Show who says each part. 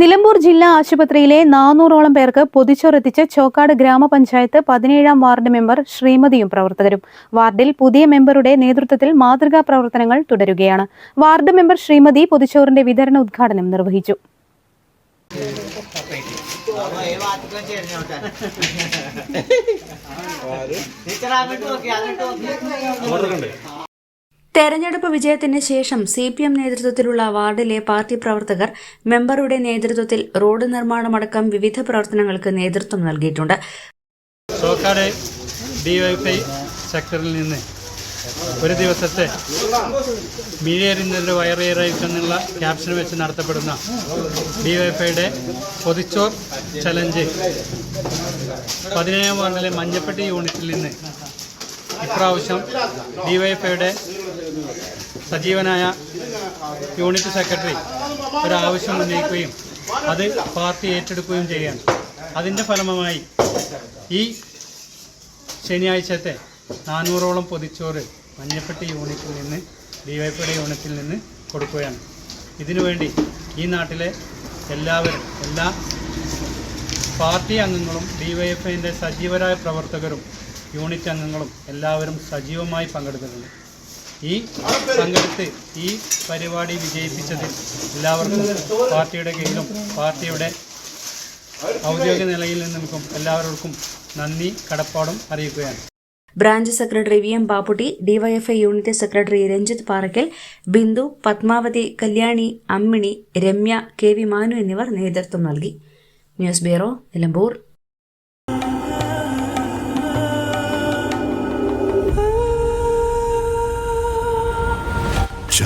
Speaker 1: Nilambur ജില്ലാ ആശുപത്രിയിലെ നാനൂറോളം പേർക്ക് പൊതിച്ചോറെത്തിച്ച് ചോക്കാട് ഗ്രാമപഞ്ചായത്ത് പതിനേഴാം വാർഡ് മെമ്പർ ശ്രീമതിയും പ്രവർത്തകരും. വാർഡിൽ പുതിയ മെമ്പറുടെ നേതൃത്വത്തിൽ മാതൃകാ പ്രവർത്തനങ്ങൾ തുടരുകയാണ്. വാർഡ് മെമ്പർ ശ്രീമതി പൊതിച്ചോറിന്റെ വിതരണ ഉദ്ഘാടനം നിർവഹിച്ചു.
Speaker 2: തെരഞ്ഞെടുപ്പ് വിജയത്തിന് ശേഷം സി പി എം നേതൃത്വത്തിലുള്ള വാർഡിലെ പാർട്ടി പ്രവർത്തകർ മെമ്പറുടെ നേതൃത്വത്തിൽ റോഡ് നിർമ്മാണമടക്കം വിവിധ പ്രവർത്തനങ്ങൾക്ക് നേതൃത്വം നൽകിയിട്ടുണ്ട്.
Speaker 3: സെക്ടറിൽ നിന്ന് ഒരു ദിവസത്തെ മിഴിയറിഞ്ഞതിന്റെ വയറേറായിട്ടെന്നുള്ള ക്യാപ്ഷൻ വെച്ച് നടത്തപ്പെടുന്ന ഡിവൈഫൈയുടെ പൊതിച്ചോർ ചലഞ്ച് പതിനേഴാം വാർഡിലെ മഞ്ഞപ്പെട്ടി യൂണിറ്റിൽ നിന്ന് ഇപ്രാവശ്യം ഡിവൈഎഫ്ഐയുടെ സജീവനായ യൂണിറ്റ് സെക്രട്ടറി ഒരാവശ്യം ഉന്നയിക്കുകയും അത് പാർട്ടി ഏറ്റെടുക്കുകയും ചെയ്യാൻ അതിന്റെ ഫലമായി ഈ ശനിയാഴ്ചത്തെ നാനൂറോളം പൊതിച്ചോറ് മഞ്ഞപ്പെട്ടി യൂണിറ്റിൽ നിന്ന് ഡിവൈഎഫ്ഐയുടെ യൂണിറ്റിൽ നിന്ന് കൊടുക്കുകയാണ്. ഇതിനുവേണ്ടി ഈ നാട്ടിലെ എല്ലാവരും എല്ലാ പാർട്ടി അംഗങ്ങളും ഡിവൈഎഫ്ഐന്റെ സജീവരായ പ്രവർത്തകരും യൂണിറ്റ് അംഗങ്ങളും എല്ലാവരും സജീവമായി പങ്കെടുക്കുന്നുണ്ട് ഈ പങ്കെടുത്ത് ഈ പരിപാടി വിജയിപ്പിച്ചതിൽ എല്ലാവർക്കും പാർട്ടിയുടെ കീഴിലും പാർട്ടിയുടെ ഔദ്യോഗിക നിലയിൽ നിന്നും എല്ലാവർക്കും നന്ദി കടപ്പാടും അറിയിക്കുകയാണ്.
Speaker 2: Branch secretary V M Bapputty DYFI unit secretary Ranjith Parakkal Bindu Padmavathi Kalyani Ammini Ramya K V Manu എന്നിവർ നേതൃത്വം നൽകി. News bureau Nilambur.